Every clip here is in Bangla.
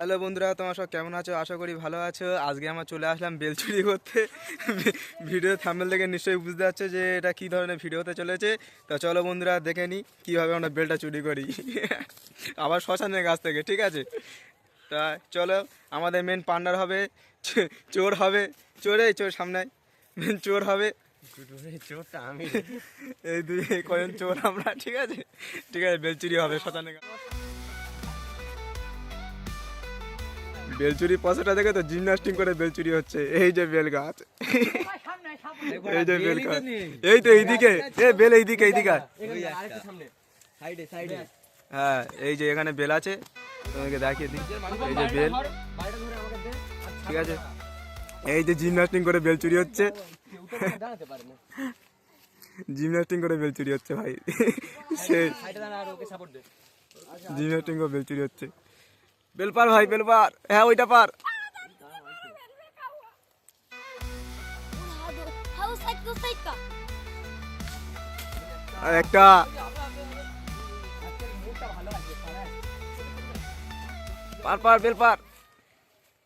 হ্যালো বন্ধুরা তোমার সব কেমন আছো? আশা করি ভালো আছো। আজকে আমার চলে আসলাম বেল চুরি করতে। ভিডিও থাম্বেল দেখে নিশ্চয়ই বুঝতে পারছ যে এটা কী ধরনের ভিডিও হতে চলেছে। তো চলো বন্ধুরা দেখে নিই কীভাবে আমরা বেলটা চুরি করি। আবার শ্মশানের গাছ থেকে ঠিক আছে? তা চলো আমাদের মেন পান্ডার হবে চোর হবে। চোরে চোর সামনে। মেন চোর হবে। চোরটা আমি। এই দুই কজন চোর আমরা ঠিক আছে? ঠিক আছে বেল চুরি হবে শ্মশানের গাছ বেলচুরি পয়সাটা দেখে তো জিমনাস্টিং করে বেলচুরি হচ্ছে। এই যে বেল গাছ এই যে বেল গাছ এই তো এইদিকে। এ বেল এইদিকে এইদিকে হ্যাঁ এই যে এখানে বেল আছে। তোমাকে দেখিয়ে দিই। এই যে বেল। ঠিক আছে। এই যে জিমনাস্টিং করে বেল চুরি হচ্ছে। জিমনাস্টিং করে বেল চুরি হচ্ছে ভাই। সেই। জিমনাস্টিং করে বেল চুরি হচ্ছে। বেল পার ভাই বেলপার। হ্যাঁ ওইটা পার? আর একটা। পার পার বেল পার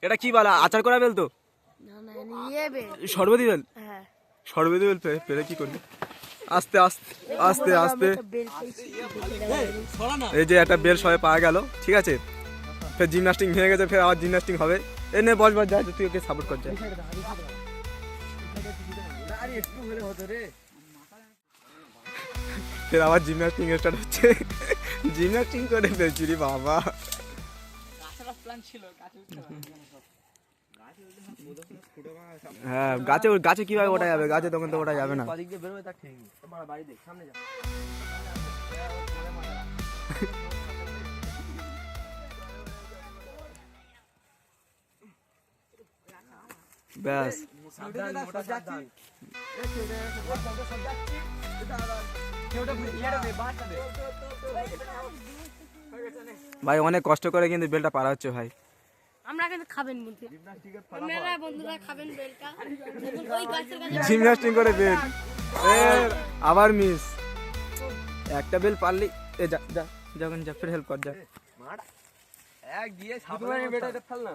এটা কি বলা? আচার করা বেল তো? সর্বদি বেল। হ্যাঁ। সর্বদি বেল পে- পেরে কি করবি? আস্তে আস্তে আস্তে আস্তে। বেল এই যে একটা বেল সবাই পাওয়া গেল ঠিক আছে? ফের জিমনাস্টিং ভেঙে গেছে, ফের আবার জিমনাস্টিং হবে। এ নে, বস বস, যা তুই ওকে সাপোর্ট কর, যা। আরে একটু হলে হতো রে ফের আবার জিমনাস্টিং স্টার্ট হচ্ছে। জিমনাস্টিং করে বেলচুরি বাবা। হ্যাঁ গাছে গাছে কীভাবে ওঠা যাবে? গাছে তখন তো ওঠা যাবে না। বাড়ি দেখ সামনে যা ব্যাস। ভাই অনেক কষ্ট করে কিন্তু বেলটা পারা হচ্ছে ভাই। আমরা কিন্তু খাবেন বলতে আপনারা বন্ধুরা খাবেন বেলটা। ওই গাছের কাছে জিমনাস্টিং করে বেল। এর আবার মিস। একটা বেল পারলি এ যা যা যখন যা ফির হেল্প কর যা। মারা এক দিয়ে সাবধানে বেটা এটা ফেল না।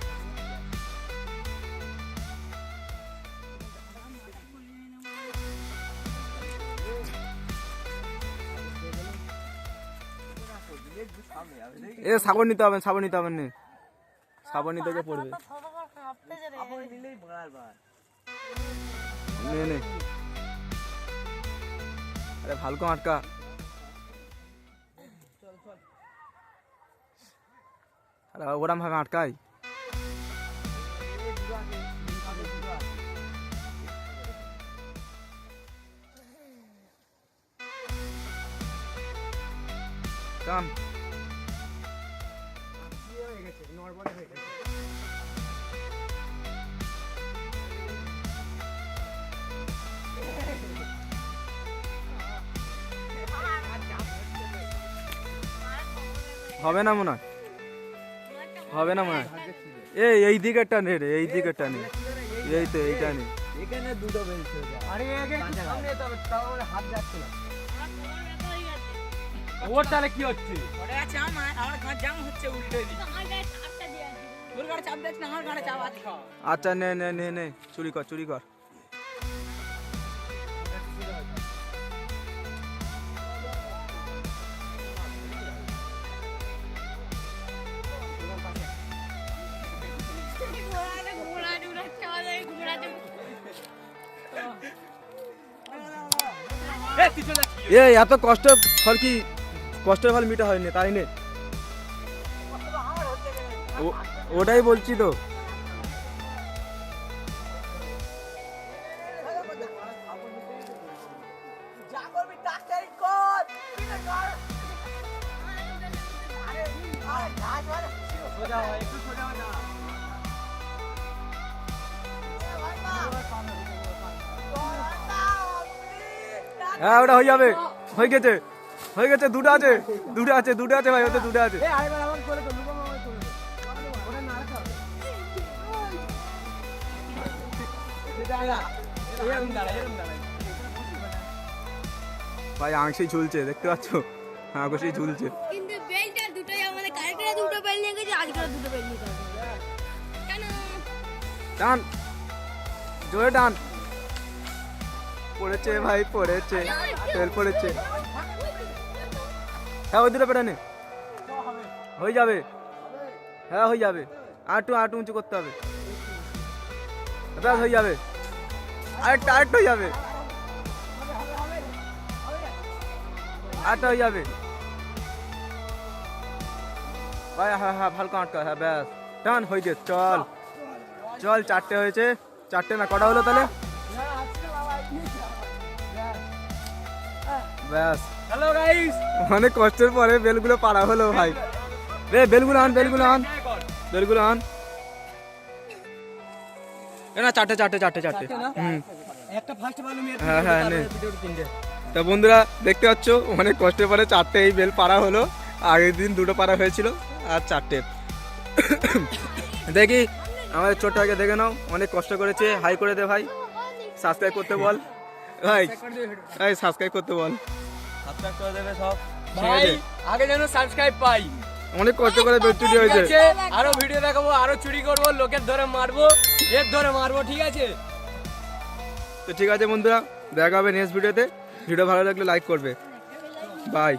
এ সাবন নিতে হবে সাবন নিতে হবে নে। সাবন নিতে গিয়ে পড়বে। আরে, ভালকো আটকা। আরে ওরাম ভাবে আটকাই। কাম। হবে না মনে হয়? হবে না মনে হয়? এই এই দিকেরটা নে রে এই দিকেরটা নে। এই তো এইটা নে। এখানে দুটো বেলছে আরে আগে সামনে তাও আমার হাত যাচ্ছে না। ওর তাহলে কি হচ্ছে? ওটা আছে আমার আমার গাঁ জাম হচ্ছে উল্টে। দি আমার গায়ে চাপটা দিয়ে আছে তোর গাড়ি চাপ দিচ্ছ না আমার গাড়ি চাপ আছে। আচ্ছা নে নে নে নে। চুরি কর চুরি কর। এ এত কষ্ট ফল কি কষ্টের ফল মিটা হয়নি তাই নে ওটাই বলছি তো হয় একটু সোজা হয় না হ্যাঁ ওটা হয়ে যাবে। হয়ে গেছে। হয়ে গেছে দুটো আছে। দুটো আছে দুটো আছে ভাই ওতে দুটো আছে। ওটা ভাই আংশি ঝুলছে দেখতে পাচ্ছ? আংশি ঝুলছে। কিন্তু বেলটা দুটোই আমাদের কালকে দুটো বেল নিয়ে গেছে আজকে দুটো বেল নিয়ে গেছে। টান। জোরে টান। পড়েছে ভাই, পড়েছে। তেল পড়েছে। হ্যাঁ ওই দুটো পেটানে হয়ে যাবে। হ্যাঁ হয়ে যাবে। আটু আটু উঁচু করতে হবে। ব্যাস, হয়ে যাবে। আরেকটা আরেকটা হয়ে যাবে। আরেকটা হয়ে যাবে। ভাই হ্যাঁ হ্যাঁ ভালো আটকা হ্যাঁ ব্যাস। টান, হয়ে গে চল। চল, চারটে হয়েছে। চারটে না, কটা হলো তাহলে? ব্যাস। হ্যালো গাইস অনেক কষ্টের পরে বেলগুলো পাড়া হলো ভাই। রে বেলগুলো আন বেলগুলো আন। বেলগুলো আন। না চারটে চারটে চারটে চারটে হুম। একটা ফার্স্ট বালু হ্যাঁ, হ্যাঁ। তা বন্ধুরা দেখতে পাচ্ছ? অনেক কষ্টের পরে চারটে এই বেল পাড়া হলো। আগের দিন দুটো পাড়া হয়েছিল আর চারটে। দেখি আমাদের ছোট্ট আগে দেখে নাও। অনেক কষ্ট করেছে। হাই করে দে ভাই। সাবস্ক্রাইব করতে বল। ভাই ভাই সাবস্ক্রাইব করতে বল। সাবস্ক্রাইব করে দেবে সব। ভাই আগে যেন সাবস্ক্রাইব পাই। অনেক কষ্ট করে চুরি হয়েছে। আরও ভিডিও দেখাবো আরও চুরি করব লোকের ধরে মারবো এর ধরে মারবো ঠিক আছে? তো ঠিক আছে বন্ধুরা দেখা হবে নেক্সট ভিডিওতে ভিডিও ভালো লাগলে লাইক করবে। বাই